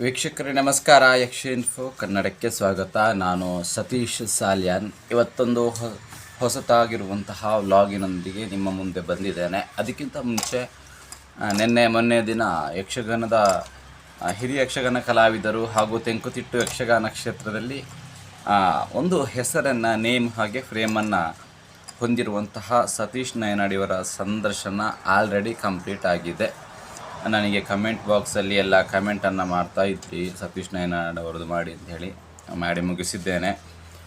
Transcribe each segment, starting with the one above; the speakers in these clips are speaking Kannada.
ವೀಕ್ಷಕರೇ, ನಮಸ್ಕಾರ. ಯಕ್ಷ ಇನ್ಫೋ ಕನ್ನಡಕ್ಕೆ ಸ್ವಾಗತ. ನಾನು ಸತೀಶ್ ಸಾಲ್ಯಾನ್. ಇವತ್ತೊಂದು ಹೊಸತಾಗಿರುವಂತಹ ವ್ಲಾಗಿನೊಂದಿಗೆ ನಿಮ್ಮ ಮುಂದೆ ಬಂದಿದ್ದೇನೆ. ಅದಕ್ಕಿಂತ ಮುಂಚೆ ನಿನ್ನೆ, ಮೊನ್ನೆ ದಿನ ಯಕ್ಷಗಾನದ ಹಿರಿಯ ಯಕ್ಷಗಾನ ಕಲಾವಿದರು ಹಾಗೂ ತೆಂಕುತಿಟ್ಟು ಯಕ್ಷಗಾನ ಕ್ಷೇತ್ರದಲ್ಲಿ ಒಂದು ಹೆಸರನ್ನು, ನೇಮ್ ಹಾಗೆ ಫ್ರೇಮನ್ನು ಹೊಂದಿರುವಂತಹ ಸತೀಶ್ ನಯನಾಡಿಯವರ ಸಂದರ್ಶನ ಆಲ್ರೆಡಿ ಕಂಪ್ಲೀಟ್ ಆಗಿದೆ. ನನಗೆ ಕಮೆಂಟ್ ಬಾಕ್ಸಲ್ಲಿ ಎಲ್ಲ ಕಮೆಂಟನ್ನು ಮಾಡ್ತಾ ಇದ್ರಿ ಸತೀಶ್ ನಯನಾಡ್ ಅವರದ್ದು ಮಾಡಿ ಅಂತ ಹೇಳಿ ಮಾಡಿ ಮುಗಿಸಿದ್ದೇನೆ.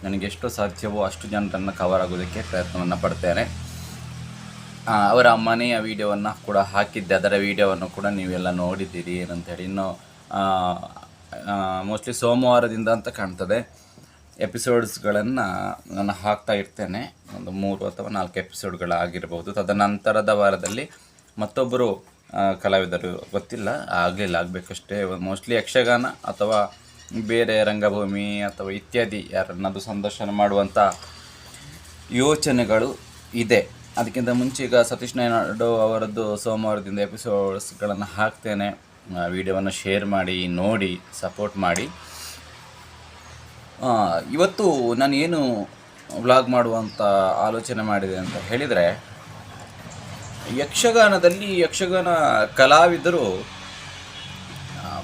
ನನಗೆ ಎಷ್ಟು ಸಾಧ್ಯವೋ ಅಷ್ಟು ಜನರನ್ನು ಕವರ್ ಆಗೋದಕ್ಕೆ ಪ್ರಯತ್ನವನ್ನು ಪಡ್ತೇನೆ ಅವರ ಮನೆಯ ವಿಡಿಯೋವನ್ನು ಕೂಡ ಹಾಕಿದ್ದೆ. ಅದರ ವಿಡಿಯೋವನ್ನು ಕೂಡ ನೀವೆಲ್ಲ ನೋಡಿದ್ದೀರಿ ಏನಂತೇಳಿ ಇನ್ನು ಮೋಸ್ಟ್ಲಿ ಸೋಮವಾರದಿಂದ ಅಂತ ಕಾಣ್ತದೆ. ಎಪಿಸೋಡ್ಸ್ಗಳನ್ನು ನಾನು ಹಾಕ್ತಾ ಇರ್ತೇನೆ. ಒಂದು ಮೂರು ಅಥವಾ ನಾಲ್ಕು ಎಪಿಸೋಡ್ಗಳಾಗಿರ್ಬೋದು. ತದನಂತರದ ವಾರದಲ್ಲಿ ಮತ್ತೊಬ್ಬರು ಕಲಾವಿದರು ಗೊತ್ತಿಲ್ಲ, ಆಗಲಿಲ್ಲ, ಆಗಬೇಕಷ್ಟೇ. ಮೋಸ್ಟ್ಲಿ ಯಕ್ಷಗಾನ ಅಥವಾ ಬೇರೆ ರಂಗಭೂಮಿ ಅಥವಾ ಇತ್ಯಾದಿ ಯಾರನ್ನಾದರೂ ಸಂದರ್ಶನ ಮಾಡುವಂಥ ಯೋಚನೆಗಳು ಇದೆ. ಅದಕ್ಕಿಂತ ಮುಂಚೆ ಈಗ ಸತೀಶ್ ನಾಯ್ಡು ಅವರದ್ದು ಸೋಮವಾರದಿಂದ ಎಪಿಸೋಡ್ಸ್ಗಳನ್ನು ಹಾಕ್ತೇನೆ. ವಿಡಿಯೋವನ್ನು ಶೇರ್ ಮಾಡಿ, ನೋಡಿ ಸಪೋರ್ಟ್ ಮಾಡಿ. ಇವತ್ತು ನಾನು ಏನು ವ್ಲಾಗ್ ಮಾಡುವಂಥ ಆಲೋಚನೆ ಮಾಡಿದೆ ಅಂತ ಹೇಳಿದರೆ ಯಕ್ಷಗಾನದಲ್ಲಿ ಯಕ್ಷಗಾನ ಕಲಾವಿದರು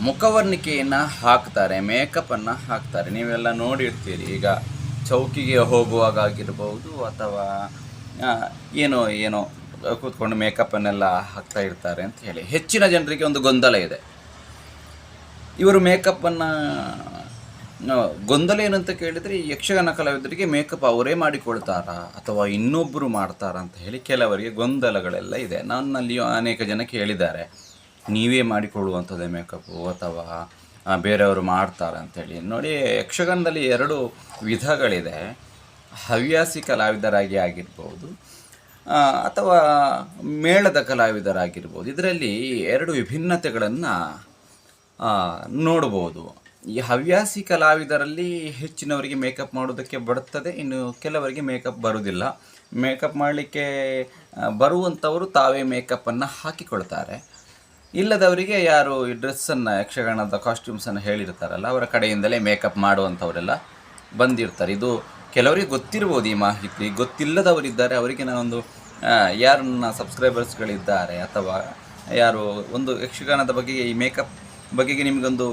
ಮುಖವರ್ಣಿಕೆಯನ್ನು ಹಾಕ್ತಾರೆ, ಮೇಕಪ್ಪನ್ನು ಹಾಕ್ತಾರೆ. ನೀವೆಲ್ಲ ನೋಡಿರ್ತೀರಿ. ಈಗ ಚೌಕಿಗೆ ಹೋಗುವಾಗ ಆಗಿರ್ಬೋದು ಅಥವಾ ಏನೋ ಏನೋ ಕೂತ್ಕೊಂಡು ಮೇಕಪ್ಪನ್ನೆಲ್ಲ ಹಾಕ್ತಾ ಇರ್ತಾರೆ ಅಂತ ಹೇಳಿ. ಹೆಚ್ಚಿನ ಜನರಿಗೆ ಒಂದು ಗೊಂದಲ ಇದೆ. ಇವರು ಮೇಕಪ್ಪನ್ನು ಗೊಂದಲ ಏನಂತ ಕೇಳಿದರೆ ಈ ಯಕ್ಷಗಾನ ಕಲಾವಿದರಿಗೆ ಮೇಕಪ್ ಅವರೇ ಮಾಡಿಕೊಳ್ತಾರಾ ಅಥವಾ ಇನ್ನೊಬ್ಬರು ಮಾಡ್ತಾರಾ ಅಂತ ಹೇಳಿ ಕೆಲವರಿಗೆ ಗೊಂದಲಗಳೆಲ್ಲ ಇದೆ. ನನ್ನಲ್ಲಿಯೂ ಅನೇಕ ಜನ ಕೇಳಿದ್ದಾರೆ, ನೀವೇ ಮಾಡಿಕೊಳ್ಳುವಂಥದ್ದೇ ಮೇಕಪ್ಪು ಅಥವಾ ಬೇರೆಯವರು ಮಾಡ್ತಾರೆ ಅಂಥೇಳಿ ನೋಡಿ, ಯಕ್ಷಗಾನದಲ್ಲಿ ಎರಡು ವಿಧಗಳಿದೆ. ಹವ್ಯಾಸಿ ಕಲಾವಿದರಾಗಿ ಆಗಿರ್ಬೋದು ಅಥವಾ ಮೇಳದ ಕಲಾವಿದರಾಗಿರ್ಬೋದು. ಇದರಲ್ಲಿ ಎರಡು ವಿಭಿನ್ನತೆಗಳನ್ನು ನೋಡ್ಬೋದು. ಈ ಹವ್ಯಾಸಿ ಕಲಾವಿದರಲ್ಲಿ ಹೆಚ್ಚಿನವರಿಗೆ ಮೇಕಪ್ ಮಾಡೋದಕ್ಕೆ ಬರುತ್ತದೆ, ಇನ್ನು ಕೆಲವರಿಗೆ ಮೇಕಪ್ ಬರುವುದಿಲ್ಲ. ಮೇಕಪ್ ಮಾಡಲಿಕ್ಕೆ ಬರುವಂಥವರು ತಾವೇ ಮೇಕಪ್ಪನ್ನು ಹಾಕಿಕೊಳ್ತಾರೆ. ಇಲ್ಲದವರಿಗೆ ಯಾರು ಈ ಡ್ರೆಸ್ಸನ್ನು ಯಕ್ಷಗಾನದ ಕಾಸ್ಟ್ಯೂಮ್ಸನ್ನು ಹೇಳಿರ್ತಾರಲ್ಲ, ಅವರ ಕಡೆಯಿಂದಲೇ ಮೇಕಪ್ ಮಾಡುವಂಥವರೆಲ್ಲ ಬಂದಿರ್ತಾರೆ. ಇದು ಕೆಲವರಿಗೆ ಗೊತ್ತಿರ್ಬೋದು ಈ ಮಾಹಿತಿ. ಗೊತ್ತಿಲ್ಲದವರಿದ್ದಾರೆ, ಅವರಿಗೆ ನಾನೊಂದು ಯಾರನ್ನ ಸಬ್ಸ್ಕ್ರೈಬರ್ಸ್ಗಳಿದ್ದಾರೆ ಅಥವಾ ಯಾರು ಒಂದು ಯಕ್ಷಗಾನದ ಬಗ್ಗೆ ಈ ಮೇಕಪ್ ಬಗೆಗೆ ನಿಮಗೊಂದು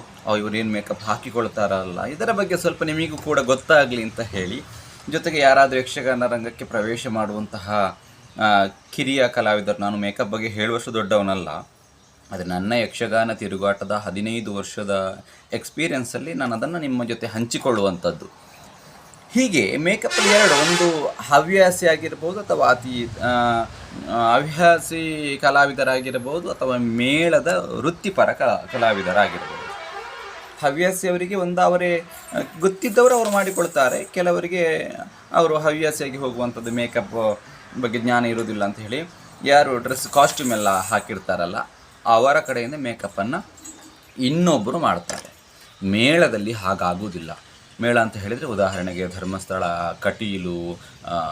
ಏನು ಮೇಕಪ್ ಹಾಕಿಕೊಳ್ತಾರಲ್ಲ, ಇದರ ಬಗ್ಗೆ ಸ್ವಲ್ಪ ನಿಮಗೂ ಕೂಡ ಗೊತ್ತಾಗಲಿ ಅಂತ ಹೇಳಿ, ಜೊತೆಗೆ ಯಾರಾದರೂ ಯಕ್ಷಗಾನ ರಂಗಕ್ಕೆ ಪ್ರವೇಶ ಮಾಡುವಂತಹ ಕಿರಿಯ ಕಲಾವಿದರು, ನಾನು ಮೇಕಪ್ ಬಗ್ಗೆ ಹೇಳುವಷ್ಟು ದೊಡ್ಡವನಲ್ಲ, ಆದರೆ ನನ್ನ ಯಕ್ಷಗಾನ ತಿರುಗಾಟದ ಹದಿನೈದು ವರ್ಷದ ಎಕ್ಸ್ಪೀರಿಯನ್ಸಲ್ಲಿ ನಾನು ಅದನ್ನು ನಿಮ್ಮ ಜೊತೆ ಹಂಚಿಕೊಳ್ಳುವಂಥದ್ದು. ಹೀಗೆ ಮೇಕಪ್ಪಲ್ಲಿ ಎರಡು, ಒಂದು ಹವ್ಯಾಸಿ ಆಗಿರ್ಬೋದು ಅಥವಾ ಅತಿ ಹವ್ಯಾಸಿ ಕಲಾವಿದರಾಗಿರ್ಬೋದು ಅಥವಾ ಮೇಳದ ವೃತ್ತಿಪರ ಕಲಾ ಕಲಾವಿದರಾಗಿರ್ಬೋದು. ಹವ್ಯಾಸಿ ಅವರಿಗೆ ಒಂದು ಅವರೇ ಗೊತ್ತಿದ್ದವರು ಅವರು ಮಾಡಿಕೊಳ್ತಾರೆ, ಕೆಲವರಿಗೆ ಅವರು ಹವ್ಯಾಸಿಯಾಗಿ ಹೋಗುವಂಥದ್ದು ಮೇಕಪ್ ಬಗ್ಗೆ ಜ್ಞಾನ ಇರೋದಿಲ್ಲ ಅಂತ ಹೇಳಿ ಯಾರು ಡ್ರೆಸ್ ಕಾಸ್ಟ್ಯೂಮ್ ಎಲ್ಲ ಹಾಕಿರ್ತಾರಲ್ಲ, ಅವರ ಕಡೆಯಿಂದ ಮೇಕಪ್ಪನ್ನು ಇನ್ನೊಬ್ಬರು ಮಾಡ್ತಾರೆ. ಮೇಳದಲ್ಲಿ ಹಾಗಾಗುವುದಿಲ್ಲ. ಮೇಳ ಅಂತ ಹೇಳಿದರೆ ಉದಾಹರಣೆಗೆ ಧರ್ಮಸ್ಥಳ, ಕಟೀಲು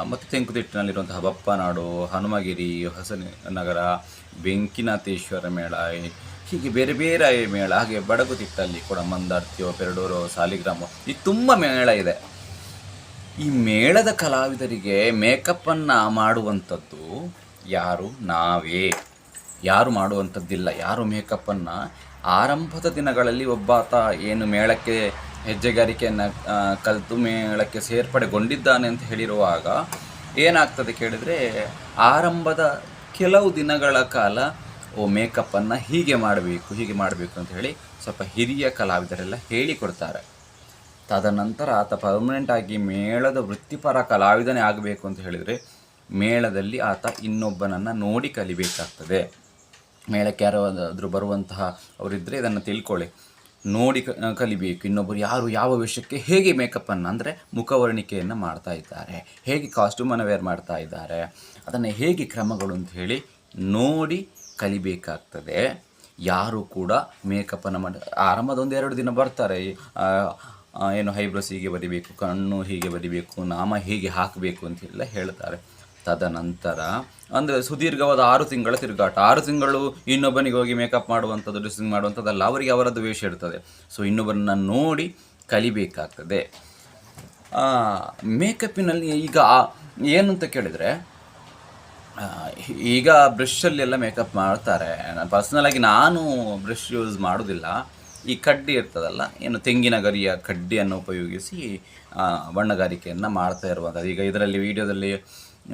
ಮತ್ತು ತೆಂಕುತಿಟ್ಟಿನಲ್ಲಿರುವಂತಹ ಬಪ್ಪನಾಡು, ಹನುಮಗಿರಿ, ಹೊಸನಗರ, ಬೆಂಕಿನಾಥೇಶ್ವರ ಮೇಳ ಹೀಗೆ ಬೇರೆ ಬೇರೆ ಮೇಳ, ಹಾಗೆ ಬಡಗುತಿಟ್ಟಲ್ಲಿ ಕೂಡ ಮಂದಾರ್ತಿಯೋ ಪೆರಡೂರೋ, ಸಾಲಿಗ್ರಾಮೋ ಈ ತುಂಬ ಮೇಳ ಇದೆ. ಈ ಮೇಳದ ಕಲಾವಿದರಿಗೆ ಮೇಕಪ್ಪನ್ನು ಮಾಡುವಂಥದ್ದು ಯಾರು? ನಾವೇ. ಯಾರು ಮಾಡುವಂಥದ್ದಿಲ್ಲ. ಯಾರು ಮೇಕಪ್ಪನ್ನು? ಆರಂಭದ ದಿನಗಳಲ್ಲಿ ಒಬ್ಬಾತ ಏನು ಮೇಳಕ್ಕೆ ಹೆಜ್ಜೆಗಾರಿಕೆಯನ್ನು ಕಲಿತು ಮೇಳಕ್ಕೆ ಸೇರ್ಪಡೆಗೊಂಡಿದ್ದಾನೆ ಅಂತ ಹೇಳಿರುವಾಗ ಏನಾಗ್ತದೆ ಕೇಳಿದರೆ, ಆರಂಭದ ಕೆಲವು ದಿನಗಳ ಕಾಲ ಓ ಮೇಕಪ್ಪನ್ನು ಹೀಗೆ ಮಾಡಬೇಕು ಹೀಗೆ ಮಾಡಬೇಕು ಅಂತ ಹೇಳಿ ಸ್ವಲ್ಪ ಹಿರಿಯ ಕಲಾವಿದರೆಲ್ಲ ಹೇಳಿಕೊಡ್ತಾರೆ. ತದನಂತರ ಆತ ಪರ್ಮನೆಂಟ್ ಆಗಿ ಮೇಳದ ವೃತ್ತಿಪರ ಕಲಾವಿದನೇ ಆಗಬೇಕು ಅಂತ ಹೇಳಿದರೆ ಮೇಳದಲ್ಲಿ ಆತ ಇನ್ನೊಬ್ಬನನ್ನು ನೋಡಿ ಕಲಿಬೇಕಾಗ್ತದೆ. ಮೇಳಕ್ಕೆ ಯಾರಾದರೂ ಬರುವಂತಹ ಅವರಿದ್ದರೆ ಇದನ್ನು ತಿಳ್ಕೊಳ್ಳಿ. ನೋಡಿ ಕಲಿಬೇಕು. ಇನ್ನೊಬ್ಬರು ಯಾರು ಯಾವ ವಿಷಯಕ್ಕೆ ಹೇಗೆ ಮೇಕಪ್ಪನ್ನು ಅಂದರೆ ಮುಖವರ್ಣಿಕೆಯನ್ನು ಮಾಡ್ತಾ ಇದ್ದಾರೆ, ಹೇಗೆ ಕಾಸ್ಟ್ಯೂಮನ್ನು ವೇರ್ ಮಾಡ್ತಾ ಇದ್ದಾರೆ, ಅದನ್ನು ಹೇಗೆ ಕ್ರಮಗಳು ಅಂತ ಹೇಳಿ ನೋಡಿ ಕಲಿಬೇಕಾಗ್ತದೆ. ಯಾರು ಕೂಡ ಮೇಕಪ್ಪನ್ನು ಮಾಡಿ ಆರಂಭದ ಎರಡು ದಿನ ಬರ್ತಾರೆ. ಏನು ಹೈಬ್ರೋಸ್ ಹೀಗೆ ಬರಿಬೇಕು, ಕಣ್ಣು ಹೀಗೆ ಬರಿಬೇಕು, ನಾಮ ಹೀಗೆ ಹಾಕಬೇಕು ಅಂತೆಲ್ಲ ಹೇಳ್ತಾರೆ. ತದನಂತರ, ಅಂದರೆ ಸುದೀರ್ಘವಾದ ಆರು ತಿಂಗಳ ತಿರುಗಾಟ. ಆರು ತಿಂಗಳು ಇನ್ನೊಬ್ಬನಿಗೆ ಹೋಗಿ ಮೇಕಪ್ ಮಾಡುವಂಥದ್ದು ಡ್ರೆಸ್ಸಿಂಗ್ ಮಾಡುವಂಥದ್ದಲ್ಲ, ಅವರಿಗೆ ಅವರದ್ದು ವೇಷ ಇರ್ತದೆ. ಸೊ ಇನ್ನೊಬ್ಬರನ್ನ ನೋಡಿ ಕಲಿಬೇಕಾಗ್ತದೆ. ಮೇಕಪ್ಪಿನಲ್ಲಿ ಈಗ ಏನು ಅಂತ ಕೇಳಿದರೆ ಈಗ ಬ್ರಷಲ್ಲಿ ಎಲ್ಲ ಮೇಕಪ್ ಮಾಡ್ತಾರೆ ನಾನು ಪರ್ಸ್ನಲಾಗಿ ನಾನು ಬ್ರಷ್ ಯೂಸ್ ಮಾಡೋದಿಲ್ಲ. ಈ ಕಡ್ಡಿ ಇರ್ತದಲ್ಲ, ಏನು ತೆಂಗಿನ ಗರಿಯ ಕಡ್ಡಿಯನ್ನು ಉಪಯೋಗಿಸಿ ಬಣ್ಣಗಾರಿಕೆಯನ್ನು ಮಾಡ್ತಾ ಇರುವಂಥದ್ದು. ಈಗ ಇದರಲ್ಲಿ ವಿಡಿಯೋದಲ್ಲಿ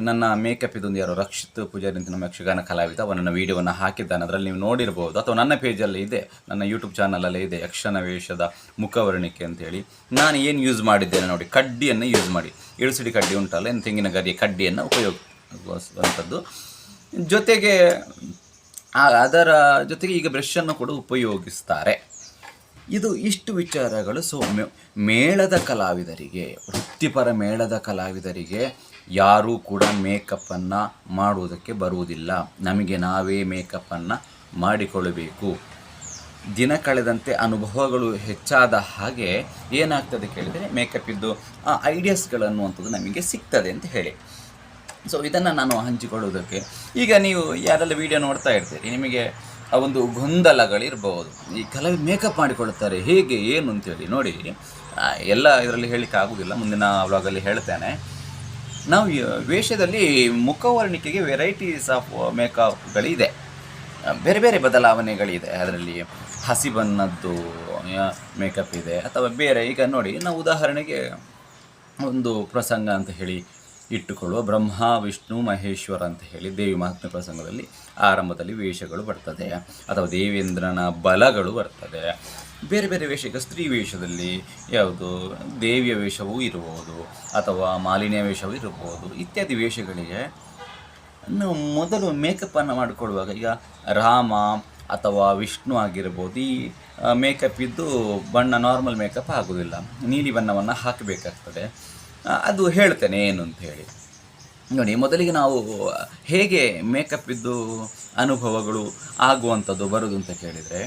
ನನ್ನ ಮೇಕಪ್ ಇದೊಂದು ಯಾರೋ ರಕ್ಷಿತ್ ಪೂಜಾರಿ ಅಂತ ನಮ್ಮ ಯಕ್ಷಗಾನ ಕಲಾವಿದ. ಅವನನ್ನು ವೀಡಿಯೋವನ್ನು ಹಾಕಿದ್ದಾನೆ. ಅದರಲ್ಲಿ ನೀವು ನೋಡಿರ್ಬೋದು ಅಥವಾ ನನ್ನ ಪೇಜಲ್ಲಿ ಇದೆ. ನನ್ನ ಯೂಟ್ಯೂಬ್ ಚಾನಲಲ್ಲೇ ಇದೆ. ಯಕ್ಷನ ವೇಷದ ಮುಖವರ್ಣಿಕೆ ಅಂತೇಳಿ ನಾನು ಏನು ಯೂಸ್ ಮಾಡಿದ್ದೇನೆ ನೋಡಿ, ಕಡ್ಡಿಯನ್ನು ಯೂಸ್ ಮಾಡಿ. ಇಳಿಸಿಡಿ ಕಡ್ಡಿ ಉಂಟಲ್ಲ ಏನು ತೆಂಗಿನ ಗರಿಯ ಕಡ್ಡಿಯನ್ನು ಉಪಯೋಗಿಸುವಂಥದ್ದು. ಜೊತೆಗೆ ಅದರ ಜೊತೆಗೆ ಈಗ ಬ್ರಷನ್ನು ಕೂಡ ಉಪಯೋಗಿಸ್ತಾರೆ. ಇದು ಇಷ್ಟು ವಿಚಾರಗಳು ಸೊ ಮೇಳದ ಕಲಾವಿದರಿಗೆ, ವೃತ್ತಿಪರ ಮೇಳದ ಕಲಾವಿದರಿಗೆ ಯಾರೂ ಕೂಡ ಮೇಕಪ್ಪನ್ನು ಮಾಡುವುದಕ್ಕೆ ಬರುವುದಿಲ್ಲ. ನಮಗೆ ನಾವೇ ಮೇಕಪ್ಪನ್ನು ಮಾಡಿಕೊಳ್ಳಬೇಕು. ದಿನ ಕಳೆದಂತೆ ಅನುಭವಗಳು ಹೆಚ್ಚಾದ ಹಾಗೆ ಏನಾಗ್ತದೆ ಕೇಳಿದರೆ ಮೇಕಪ್ಪಿದ್ದು, ಆ, ಐಡಿಯಾಸ್ಗಳನ್ನು ಅಂಥದ್ದು ನಮಗೆ ಸಿಗ್ತದೆ ಅಂತ ಹೇಳಿ. ಸೊ ಇದನ್ನು ನಾನು ಹಂಚಿಕೊಳ್ಳುವುದಕ್ಕೆ ಈಗ ನೀವು ಯಾರೆಲ್ಲ ವಿಡಿಯೋ ನೋಡ್ತಾ ಇರ್ತೀರಿ, ನಿಮಗೆ ಆ ಒಂದು ಗೊಂದಲಗಳಿರ್ಬೋದು. ಈ ಕಲಾವಿದ ಮೇಕಪ್ ಮಾಡಿಕೊಳ್ಳುತ್ತಾರೆ, ಹೇಗೆ, ಏನು ಅಂತೇಳಿ ನೋಡಿ. ಎಲ್ಲ ಇದರಲ್ಲಿ ಹೇಳಲಿಕ್ಕೆ ಆಗೋದಿಲ್ಲ ಮುಂದಿನ ವ್ಲಾಗಲ್ಲಿ ಹೇಳ್ತೇನೆ. ನಾವು ವೇಷದಲ್ಲಿ ಮುಖವರ್ಣಿಕೆಗೆ ವೆರೈಟೀಸ್ ಆಫ್ ಮೇಕಪ್ಗಳಿದೆ ಬೇರೆ ಬೇರೆ ಬದಲಾವಣೆಗಳಿದೆ. ಅದರಲ್ಲಿ ಹಸಿ ಬಣ್ಣದ್ದು ಮೇಕಪ್ ಇದೆ. ಅಥವಾ ಬೇರೆ, ಈಗ ನೋಡಿ, ನಾವು ಉದಾಹರಣೆಗೆ ಒಂದು ಪ್ರಸಂಗ ಅಂತ ಹೇಳಿ ಇಟ್ಟುಕೊಳ್ಳುವ ಬ್ರಹ್ಮ, ವಿಷ್ಣು, ಮಹೇಶ್ವರ ಅಂತ ಹೇಳಿ ದೇವಿ ಮಹಾತ್ಮೆ ಪ್ರಸಂಗದಲ್ಲಿ ಆರಂಭದಲ್ಲಿ ವೇಷಗಳು ಬರ್ತದೆ. ಅಥವಾ ದೇವೇಂದ್ರನ ಬಲಗಳು ಬರ್ತದೆ. ಬೇರೆ ಬೇರೆ ವೇಷ, ಈಗ ಸ್ತ್ರೀ ವೇಷದಲ್ಲಿ ಯಾವುದು, ದೇವಿಯ ವೇಷವೂ ಇರಬಹುದು ಅಥವಾ ಮಾಲಿನ್ಯ ವೇಷವೂ ಇರಬಹುದು ಇತ್ಯಾದಿ ವೇಷಗಳಿಗೆ ನಾವು ಮೊದಲು ಮೇಕಪ್ಪನ್ನು ಮಾಡಿಕೊಳ್ಳುವಾಗ, ಈಗ ರಾಮ ಅಥವಾ ವಿಷ್ಣು ಆಗಿರ್ಬೋದು, ಈ ಮೇಕಪ್ ಇದ್ದು ಬಣ್ಣ ನಾರ್ಮಲ್ ಮೇಕಪ್ ಆಗೋದಿಲ್ಲ. ನೀಲಿ ಬಣ್ಣವನ್ನು ಹಾಕಬೇಕಾಗ್ತದೆ. ಅದು ಹೇಳ್ತೇನೆ ಏನು ಅಂತ ಹೇಳಿ. ನೋಡಿ, ಮೊದಲಿಗೆ ನಾವು ಹೇಗೆ ಮೇಕಪ್ ಇದ್ದು ಅನುಭವಗಳು ಆಗುವಂಥದ್ದು ಬರೋದು ಅಂತ ಕೇಳಿದರೆ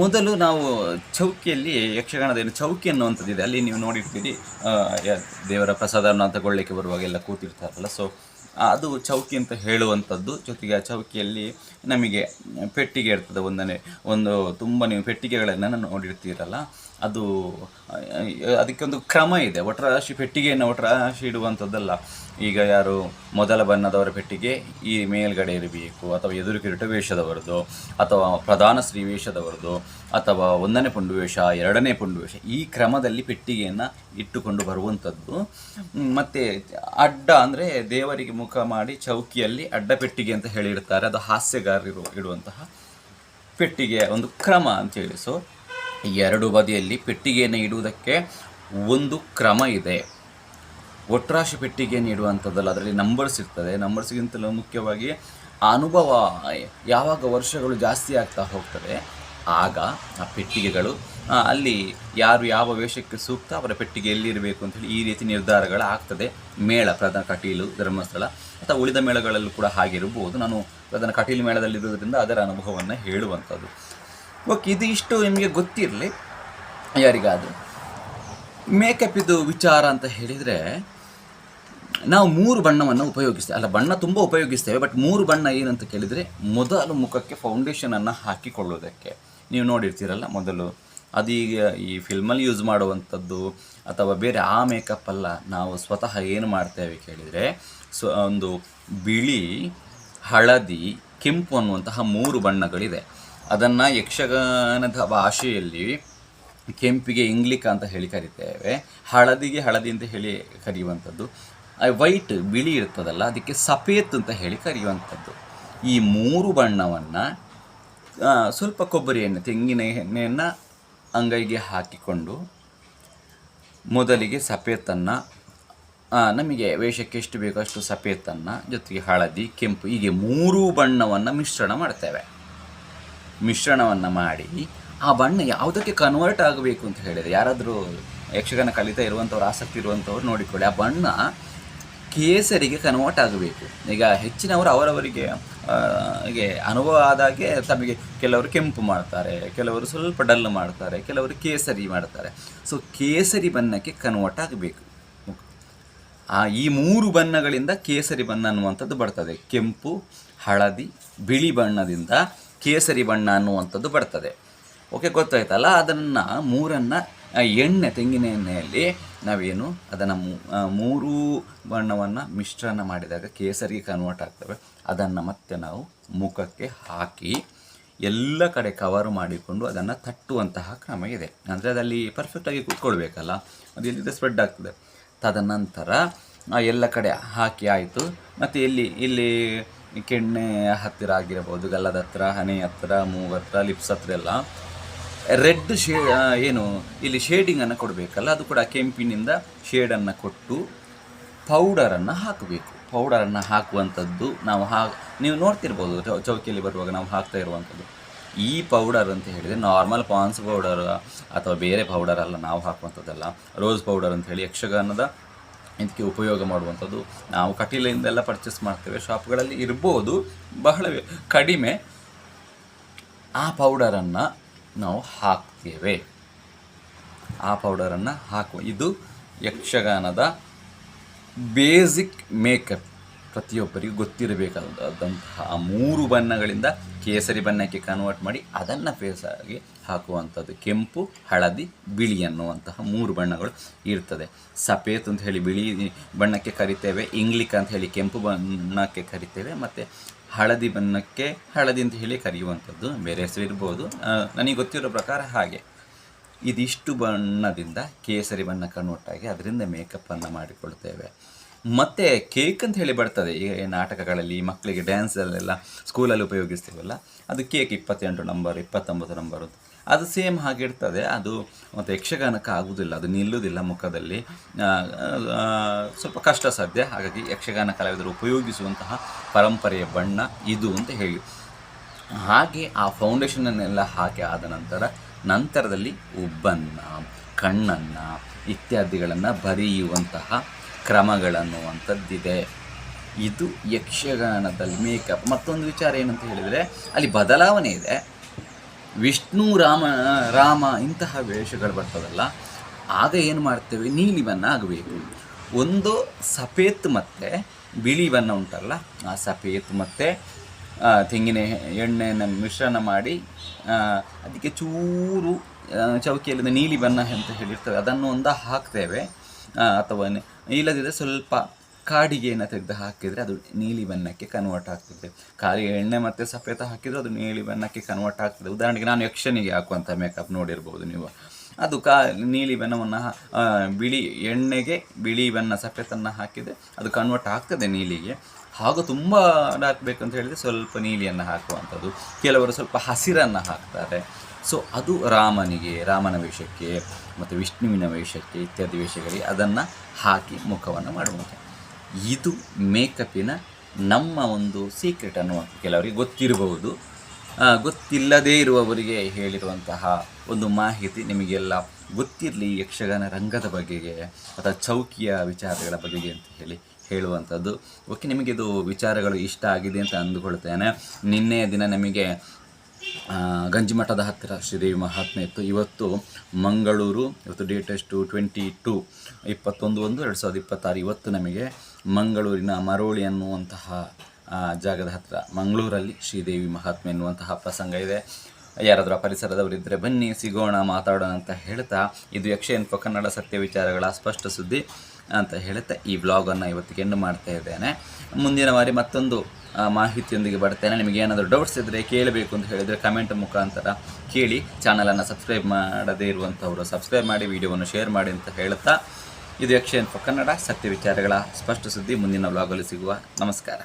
ಮೊದಲು ನಾವು ಚೌಕಿಯಲ್ಲಿ ಯಕ್ಷಗಾನದ ಏನು ಚೌಕಿ ಅನ್ನುವಂಥದ್ದಿದೆ ಅಲ್ಲಿ ನೀವು ನೋಡಿರ್ತೀರಿ ದೇವರ ಪ್ರಸಾದವನ್ನು ತಗೊಳ್ಳಿಕ್ಕೆ ಬರುವಾಗೆಲ್ಲ ಕೂತಿರ್ತಾರಲ್ಲ. ಸೊ ಅದು ಚೌಕಿ ಅಂತ ಹೇಳುವಂಥದ್ದು. ಜೊತೆಗೆ ಆ ಚೌಕಿಯಲ್ಲಿ ನಮಗೆ ಪೆಟ್ಟಿಗೆ ಇರ್ತದೆ ಒಂದನೇ, ಒಂದು ತುಂಬ ನೀವು ಪೆಟ್ಟಿಗೆಗಳನ್ನು ನೋಡಿರ್ತೀರಲ್ಲ, ಅದು ಅದಕ್ಕೆ ಅದಕ್ಕೊಂದು ಕ್ರಮ ಇದೆ. ವಟರಾಶಿ ಪೆಟ್ಟಿಗೆಯನ್ನು ಒಟ್ರಾಶಿ ಇಡುವಂಥದ್ದಲ್ಲ ಈಗ ಯಾರು ಮೊದಲ ಬಣ್ಣದವರ ಪೆಟ್ಟಿಗೆ ಈ ಮೇಲ್ಗಡೆ ಇರಬೇಕು, ಅಥವಾ ಎದುರು ಕಿರೀಟ ವೇಷದವರದು, ಅಥವಾ ಪ್ರಧಾನ ಸ್ತ್ರೀ ವೇಷದವರದು, ಅಥವಾ ಒಂದನೇ ಪುಂಡು ವೇಷ, ಎರಡನೇ ಪುಂಡು ವೇಷ, ಈ ಕ್ರಮದಲ್ಲಿ ಪೆಟ್ಟಿಗೆಯನ್ನು ಇಟ್ಟುಕೊಂಡು ಬರುವಂಥದ್ದು ಮತ್ತು ಅಡ್ಡ ಅಂದರೆ ದೇವರಿಗೆ ಮುಖ ಮಾಡಿ ಚೌಕಿಯಲ್ಲಿ ಅಡ್ಡ ಪೆಟ್ಟಿಗೆ ಅಂತ ಹೇಳಿರ್ತಾರೆ. ಅದು ಹಾಸ್ಯಗಾರರು ಇಡುವಂತಹ ಪೆಟ್ಟಿಗೆಯ ಒಂದು ಕ್ರಮ ಅಂತೇಳಿ ಸೊ ಎರಡು ಬದಿಯಲ್ಲಿ ಪೆಟ್ಟಿಗೆಯನ್ನು ಇಡುವುದಕ್ಕೆ ಒಂದು ಕ್ರಮ ಇದೆ. ಒಟ್ರಾಶಿ ಪೆಟ್ಟಿಗೆಯನ್ನು ಇಡುವಂಥದ್ದಲ್ಲ, ಅದರಲ್ಲಿ ನಂಬರ್ಸ್ ಇರ್ತದೆ. ನಂಬರ್ಸ್ಗಿಂತಲೂ ಮುಖ್ಯವಾಗಿ ಅನುಭವ, ಯಾವಾಗ ವರ್ಷಗಳು ಜಾಸ್ತಿ ಆಗ್ತಾ ಹೋಗ್ತದೆ, ಆಗ ಆ ಪೆಟ್ಟಿಗೆಗಳು ಅಲ್ಲಿ ಯಾರು ಯಾವ ವೇಷಕ್ಕೆ ಸೂಕ್ತ ಅವರ ಪೆಟ್ಟಿಗೆ ಎಲ್ಲಿರಬೇಕು ಅಂತೇಳಿ ಈ ರೀತಿ ನಿರ್ಧಾರಗಳು ಆಗ್ತದೆ. ಮೇಳ, ಪ್ರಧಾನ ಕಟೀಲು, ಧರ್ಮಸ್ಥಳ, ಅಥವಾ ಉಳಿದ ಮೇಳಗಳಲ್ಲೂ ಕೂಡ ಹಾಗಿರ್ಬೋದು ನಾನು ಪ್ರಧಾನ ಕಟೀಲು ಮೇಳದಲ್ಲಿರೋದ್ರಿಂದ ಅದರ ಅನುಭವವನ್ನು ಹೇಳುವಂಥದ್ದು. ಓಕೆ ಇದು ಇಷ್ಟು ನಿಮಗೆ ಗೊತ್ತಿರಲಿ. ಯಾರಿಗಾದರೂ ಮೇಕಪ್ ಇದು ವಿಚಾರ ಅಂತ ಹೇಳಿದರೆ, ನಾವು ಮೂರು ಬಣ್ಣವನ್ನು ಉಪಯೋಗಿಸ್ತೇವೆ. ಅಲ್ಲ, ಬಣ್ಣ ತುಂಬ ಉಪಯೋಗಿಸ್ತೇವೆ, ಬಟ್ ಮೂರು ಬಣ್ಣ ಏನಂತ ಕೇಳಿದರೆ, ಮೊದಲು ಮುಖಕ್ಕೆ ಫೌಂಡೇಶನನ್ನು ಹಾಕಿಕೊಳ್ಳೋದಕ್ಕೆ. ನೀವು ನೋಡಿರ್ತೀರಲ್ಲ, ಮೊದಲು ಅದೀಗ ಈ ಫಿಲ್ಮಲ್ಲಿ ಯೂಸ್ ಮಾಡುವಂಥದ್ದು ಅಥವಾ ಬೇರೆ ಆ ಮೇಕಪ್ ಅಲ್ಲ, ನಾವು ಸ್ವತಃ ಏನು ಮಾಡ್ತೇವೆ ಕೇಳಿದರೆ, ಸೊ, ಒಂದು ಬಿಳಿ, ಹಳದಿ, ಕೆಂಪು ಅನ್ನುವಂತಹ ಮೂರು ಬಣ್ಣಗಳಿದೆ. ಅದನ್ನು ಯಕ್ಷಗಾನದ ಭಾಷೆಯಲ್ಲಿ ಕೆಂಪಿಗೆ ಇಂಗ್ಲಿಕ ಅಂತ ಹೇಳಿ ಕರಿತೇವೆ, ಹಳದಿಗೆ ಹಳದಿ ಅಂತ ಹೇಳಿ ಕರೆಯುವಂಥದ್ದು. ವೈಟ್ ಬಿಳಿ ಇರ್ತದಲ್ಲ, ಅದಕ್ಕೆ ಸಫೇತ್ ಅಂತ ಹೇಳಿ ಕರೆಯುವಂಥದ್ದು. ಈ ಮೂರು ಬಣ್ಣವನ್ನು ಸ್ವಲ್ಪ ಕೊಬ್ಬರಿ ಎಣ್ಣೆ, ತೆಂಗಿನ ಎಣ್ಣೆಯನ್ನು ಅಂಗೈಗೆ ಹಾಕಿಕೊಂಡು ಮೊದಲಿಗೆ ಸಫೇತನ್ನು ನಮಗೆ ವೇಷಕ್ಕೆ ಎಷ್ಟು ಬೇಕೋ ಅಷ್ಟು ಸಪೇತನ್ನು, ಜೊತೆಗೆ ಹಳದಿ, ಕೆಂಪು, ಹೀಗೆ ಮೂರು ಬಣ್ಣವನ್ನು ಮಿಶ್ರಣ ಮಾಡ್ತೇವೆ. ಮಿಶ್ರಣವನ್ನು ಮಾಡಿ ಆ ಬಣ್ಣ ಯಾವುದಕ್ಕೆ ಕನ್ವರ್ಟ್ ಆಗಬೇಕು ಅಂತ ಹೇಳಿದರೆ, ಯಾರಾದರೂ ಯಕ್ಷಗಾನ ಕಲಿತಾ ಇರುವಂಥವ್ರು ಆಸಕ್ತಿ ಇರುವಂಥವ್ರು ನೋಡಿಕೊಳ್ಳಿ, ಆ ಬಣ್ಣ ಕೇಸರಿಗೆ ಕನ್ವರ್ಟ್ ಆಗಬೇಕು. ಈಗ ಹೆಚ್ಚಿನವರು ಅವರವರಿಗೆ ಹೀಗೆ ಅನುಭವ ಆದಾಗೆ ತಮಗೆ ಕೆಲವರು ಕೆಂಪು ಮಾಡ್ತಾರೆ, ಕೆಲವರು ಸ್ವಲ್ಪ ಡಲ್ ಮಾಡ್ತಾರೆ, ಕೆಲವರು ಕೇಸರಿ ಮಾಡ್ತಾರೆ. ಸೊ ಕೇಸರಿ ಬಣ್ಣಕ್ಕೆ ಕನ್ವರ್ಟ್ ಆಗಬೇಕು. ಆ, ಈ ಮೂರು ಬಣ್ಣಗಳಿಂದ ಕೇಸರಿ ಬಣ್ಣ ಅನ್ನುವಂಥದ್ದು ಬರ್ತದೆ. ಕೆಂಪು, ಹಳದಿ, ಬಿಳಿ ಬಣ್ಣದಿಂದ ಕೇಸರಿ ಬಣ್ಣ ಅನ್ನುವಂಥದ್ದು ಬರ್ತದೆ. ಓಕೆ ಗೊತ್ತಾಯ್ತಲ್ಲ? ಅದನ್ನು ಮೂರನ್ನು ಎಣ್ಣೆ, ತೆಂಗಿನ ಎಣ್ಣೆಯಲ್ಲಿ ನಾವೇನು ಅದನ್ನು ಮೂರು ಬಣ್ಣವನ್ನು ಮಿಶ್ರಣ ಮಾಡಿದಾಗ ಕೇಸರಿಗೆ ಕನ್ವರ್ಟ್ ಆಗ್ತವೆ. ಅದನ್ನು ಮತ್ತೆ ನಾವು ಮುಖಕ್ಕೆ ಹಾಕಿ ಎಲ್ಲ ಕಡೆ ಕವರ್ ಮಾಡಿಕೊಂಡು ಅದನ್ನು ತಟ್ಟುವಂತಹ ಕ್ರಮ ಇದೆ. ಅಂದರೆ ಅದಲ್ಲಿ ಪರ್ಫೆಕ್ಟಾಗಿ ಕೂತ್ಕೊಳ್ಬೇಕಲ್ಲ. ಅದು ಎಲ್ಲಿದೆ ಸ್ಪ್ರೆಡ್ ಆಗ್ತದೆ. ತದನಂತರ ಎಲ್ಲ ಕಡೆ ಹಾಕಿ ಆಯಿತು. ಮತ್ತು ಇಲ್ಲಿ ಇಲ್ಲಿ ಕೆಣ್ಣೆ ಹತ್ತಿರ ಆಗಿರಬಹುದು ಗಲ್ಲದ ಹತ್ರ ಹನಿ ಹತ್ರ ಮೂಗ ಹತ್ರ ಲಿಪ್ಸ್ ಹತ್ರ ಎಲ್ಲ ರೆಡ್ ಶೇ ಏನು, ಇಲ್ಲಿ ಶೇಡಿಂಗನ್ನು ಕೊಡಬೇಕಲ್ಲ, ಅದು ಕೂಡ ಕೆಂಪಿನಿಂದ ಶೇಡನ್ನು ಕೊಟ್ಟು ಪೌಡರನ್ನು ಹಾಕಬೇಕು. ಪೌಡರನ್ನು ಹಾಕುವಂಥದ್ದು ನಾವು ಹಾ, ನೀವು ನೋಡ್ತಿರ್ಬೋದು ಚೌಕಿಯಲ್ಲಿ ಬರುವಾಗ ನಾವು ಹಾಕ್ತಾ ಇರುವಂಥದ್ದು. ಈ ಪೌಡರ್ ಅಂತ ಹೇಳಿದರೆ ನಾರ್ಮಲ್ ಪಾನ್ಸ್ ಪೌಡರ್ ಅಥವಾ ಬೇರೆ ಪೌಡರ್ ಅಲ್ಲ ನಾವು ಹಾಕುವಂಥದ್ದಲ್ಲ. ರೋಸ್ ಪೌಡರ್ ಅಂತ ಹೇಳಿ ಯಕ್ಷಗಾನದ ಇದಕ್ಕೆ ಉಪಯೋಗ ಮಾಡುವಂಥದ್ದು. ನಾವು ಕಟೀಲೆಯಿಂದೆಲ್ಲ ಪರ್ಚೇಸ್ ಮಾಡ್ತೇವೆ. ಶಾಪ್ಗಳಲ್ಲಿ ಇರ್ಬೋದು, ಬಹಳ ಕಡಿಮೆ. ಆ ಪೌಡರನ್ನು ನಾವು ಹಾಕ್ತೇವೆ. ಆ ಪೌಡರನ್ನು ಹಾಕುವ. ಇದು ಯಕ್ಷಗಾನದ ಬೇಸಿಕ್ ಮೇಕಪ್ ಪ್ರತಿಯೊಬ್ಬರಿಗೂ ಗೊತ್ತಿರಬೇಕಾದಂತಹ ಆ ಮೂರು ಬಣ್ಣಗಳಿಂದ ಕೇಸರಿ ಬಣ್ಣಕ್ಕೆ ಕನ್ವರ್ಟ್ ಮಾಡಿ ಅದನ್ನು ಫೇಸಾಗಿ ಹಾಕುವಂಥದ್ದು. ಕೆಂಪು, ಹಳದಿ, ಬಿಳಿ ಅನ್ನುವಂತಹ ಮೂರು ಬಣ್ಣಗಳು ಇರ್ತದೆ. ಸಫೇತ್ ಅಂತ ಹೇಳಿ ಬಿಳಿ ಬಣ್ಣಕ್ಕೆ ಕರಿತೇವೆ, ಇಂಗ್ಲಿಕ್ ಅಂತ ಹೇಳಿ ಕೆಂಪು ಬಣ್ಣಕ್ಕೆ ಕರಿತೇವೆ, ಮತ್ತು ಹಳದಿ ಬಣ್ಣಕ್ಕೆ ಹಳದಿ ಅಂತ ಹೇಳಿ ಕರೆಯುವಂಥದ್ದು ಬೇರೆ ಹೆಸರು ಇರ್ಬೋದು. ನನಗೆ ಗೊತ್ತಿರೋ ಪ್ರಕಾರ ಹಾಗೆ. ಇದಿಷ್ಟು ಬಣ್ಣದಿಂದ ಕೇಸರಿ ಬಣ್ಣ ಕನ್ವರ್ಟಾಗಿ ಅದರಿಂದ ಮೇಕಪ್ಪನ್ನು ಮಾಡಿಕೊಳ್ತೇವೆ. ಮತ್ತು ಕೇಕ್ ಅಂತ ಹೇಳಿ ಬರ್ತದೆ. ಈ ನಾಟಕಗಳಲ್ಲಿ ಮಕ್ಕಳಿಗೆ ಡ್ಯಾನ್ಸಲ್ಲೆಲ್ಲ ಸ್ಕೂಲಲ್ಲಿ ಉಪಯೋಗಿಸ್ತೇವಲ್ಲ? ಅದು ಕೇಕ್ ಇಪ್ಪತ್ತೆಂಟು ನಂಬರ್ ಇಪ್ಪತ್ತೊಂಬತ್ತು ನಂಬರು ಅದು ಸೇಮ್ ಹಾಗಿರ್ತದೆ. ಅದು ಮತ್ತು ಯಕ್ಷಗಾನಕ್ಕೆ ಆಗುವುದಿಲ್ಲ ಅದು ನಿಲ್ಲುವುದಿಲ್ಲ ಮುಖದಲ್ಲಿ. ಸ್ವಲ್ಪ ಕಷ್ಟ ಸಾಧ್ಯ. ಹಾಗಾಗಿ ಯಕ್ಷಗಾನ ಕಲಾವಿದರು ಉಪಯೋಗಿಸುವಂತಹ ಪರಂಪರೆಯ ಬಣ್ಣ ಇದು ಅಂತ ಹೇಳಿ. ಹಾಗೆ ಆ ಫೌಂಡೇಶನನ್ನೆಲ್ಲ ಹಾಕಿ ಆದ ನಂತರ ನಂತರದಲ್ಲಿ ಉಬ್ಬನ್ನು, ಕಣ್ಣನ್ನು ಇತ್ಯಾದಿಗಳನ್ನು ಬರೆಯುವಂತಹ ಕ್ರಮಗಳನ್ನುವಂಥದ್ದಿದೆ. ಇದು ಯಕ್ಷಗಾನದಲ್ಲಿ ಮೇಕಪ್. ಮತ್ತೊಂದು ವಿಚಾರ ಏನಂತ ಹೇಳಿದರೆ, ಅಲ್ಲಿ ಬದಲಾವಣೆ ಇದೆ. ವಿಷ್ಣು, ರಾಮ ರಾಮ ಇಂತಹ ವೇಷಗಳು ಬರ್ತದಲ್ಲ, ಆಗ ಏನು ಮಾಡ್ತೇವೆ? ನೀಲಿ ಬಣ್ಣ ಆಗಬೇಕು ಒಂದು ಸಫೇತ್ ಮತ್ತು ಬಿಳಿ ಬಣ್ಣ ಉಂಟಲ್ಲ, ಆ ಸಫೇತ್ ಮತ್ತು ತೆಂಗಿನ ಎಣ್ಣೆಯನ್ನು ಮಿಶ್ರಣ ಮಾಡಿ ಅದಕ್ಕೆ ಚೂರು ಚೌಕಿಯಲ್ಲಿ ನೀಲಿ ಬಣ್ಣ ಅಂತ ಹೇಳಿರ್ತೇವೆ. ಅದನ್ನು ಒಂದು ಹಾಕ್ತೇವೆ. ಅಥವಾ ಇಲ್ಲದಿದ್ದರೆ ಸ್ವಲ್ಪ ಕಾಡಿಗೆಯನ್ನು ತೆಗೆದು ಹಾಕಿದರೆ ಅದು ನೀಲಿ ಬಣ್ಣಕ್ಕೆ ಕನ್ವರ್ಟ್ ಆಗ್ತದೆ. ಖಾಲಿ ಎಣ್ಣೆ ಮತ್ತು ಸಫೇತ ಹಾಕಿದರೆ ಅದು ನೀಲಿ ಬಣ್ಣಕ್ಕೆ ಕನ್ವರ್ಟ್ ಆಗ್ತದೆ. ಉದಾಹರಣೆಗೆ ನಾನು ಯಕ್ಷನಿಗೆ ಹಾಕುವಂಥ ಮೇಕಪ್ ನೋಡಿರ್ಬೋದು ನೀವು. ಅದು ಕಾ, ನೀಲಿ ಬಣ್ಣವನ್ನು ಬಿಳಿ ಎಣ್ಣೆಗೆ ಬಿಳಿ ಬಣ್ಣ ಸಫೇತನ್ನು ಹಾಕಿದರೆ ಅದು ಕನ್ವರ್ಟ್ ಆಗ್ತದೆ ನೀಲಿಗೆ. ಹಾಗೂ ತುಂಬ ಡಾರ್ಕ್ ಬೇಕಂತ ಹೇಳಿದರೆ ಸ್ವಲ್ಪ ನೀಲಿಯನ್ನು ಹಾಕುವಂಥದ್ದು. ಕೆಲವರು ಸ್ವಲ್ಪ ಹಸಿರನ್ನು ಹಾಕ್ತಾರೆ. ಸೊ ಅದು ರಾಮನಿಗೆ, ರಾಮನ ವೇಷಕ್ಕೆ ಮತ್ತು ವಿಷ್ಣುವಿನ ವೇಷಕ್ಕೆ ಇತ್ಯಾದಿ ವೇಷಗಳಿಗೆ ಅದನ್ನು ಹಾಕಿ ಮುಖವನ್ನು ಮಾಡುವಂಥದ್ದು ಇದು ಮೇಕಪ್ಪಿನ ನಮ್ಮ ಒಂದು ಸೀಕ್ರೆಟ್ ಅನ್ನುವ ಕೆಲವರಿಗೆ ಗೊತ್ತಿರಬಹುದು. ಗೊತ್ತಿಲ್ಲದೇ ಇರುವವರಿಗೆ ಹೇಳಿರುವಂತಹ ಒಂದು ಮಾಹಿತಿ ನಿಮಗೆಲ್ಲ ಗೊತ್ತಿರಲಿ ಯಕ್ಷಗಾನ ರಂಗದ ಬಗೆಗೆ, ಅಥವಾ ಚೌಕಿಯ ವಿಚಾರಗಳ ಬಗೆಗೆ ಅಂತ ಹೇಳಿ ಹೇಳುವಂಥದ್ದು. ಓಕೆ ನಿಮಗೆ ಇದು ವಿಚಾರಗಳು ಇಷ್ಟ ಆಗಿದೆ ಅಂತ ಅಂದುಕೊಳ್ತೇನೆ ನಿನ್ನೆಯ ದಿನ ನಮಗೆ ಗಂಜಿಮಠದ ಹತ್ತಿರ ಶ್ರೀದೇವಿ ಮಹಾತ್ಮೆ ಇತ್ತು. ಇವತ್ತು ಮಂಗಳೂರು, ಇವತ್ತು ಡೇಟ್ ಎಷ್ಟು? ಟ್ವೆಂಟಿ ಟು ಇಪ್ಪತ್ತೊಂದು ಒಂದು, ಎರಡು ಸಾವಿರದ ಇಪ್ಪತ್ತಾರು. ಇವತ್ತು ನಮಗೆ ಮಂಗಳೂರಿನ ಮರೋಳಿ ಅನ್ನುವಂತಹ ಜಾಗದ ಹತ್ತಿರ ಮಂಗಳೂರಲ್ಲಿ ಶ್ರೀದೇವಿ ಮಹಾತ್ಮೆ ಎನ್ನುವಂತಹ ಪ್ರಸಂಗ ಇದೆ. ಯಾರಾದರೂ ಆ ಪರಿಸರದವರಿದ್ದರೆ ಬನ್ನಿ, ಸಿಗೋಣ, ಮಾತಾಡೋಣ ಅಂತ ಹೇಳ್ತಾ, ಇದು ಯಕ್ಷ ಕನ್ನಡ ಸತ್ಯ ವಿಚಾರಗಳ ಸ್ಪಷ್ಟ ಸುದ್ದಿ ಅಂತ ಹೇಳ್ತಾ ಈ ವ್ಲಾಗನ್ನು ಇವತ್ತಿಗೆ ಮಾಡ್ತಾ ಇದ್ದೇನೆ. ಮುಂದಿನ ಬಾರಿ ಮತ್ತೊಂದು ಮಾಹಿತಿಯೊಂದಿಗೆ ಬರ್ತೇನೆ. ನಿಮಗೆ ಏನಾದರೂ ಡೌಟ್ಸ್ ಇದ್ದರೆ ಕೇಳಬೇಕು ಅಂತ ಹೇಳಿದರೆ ಕಮೆಂಟ್ ಮುಖಾಂತರ ಕೇಳಿ. ಚಾನಲನ್ನು ಸಬ್ಸ್ಕ್ರೈಬ್ ಮಾಡದೇ ಇರುವಂಥವರು ಸಬ್ಸ್ಕ್ರೈಬ್ ಮಾಡಿ ವಿಡಿಯೋವನ್ನು ಶೇರ್ ಮಾಡಿ ಅಂತ ಹೇಳ್ತಾ ಇದು ಯಕ್ಷ ಕನ್ನಡ ಸತ್ಯ ವಿಚಾರಗಳ ಸ್ಪಷ್ಟ ಸುದ್ದಿ ಮುಂದಿನ ವ್ಲಾಗಲ್ಲಿ ಸಿಗುವ. ನಮಸ್ಕಾರ.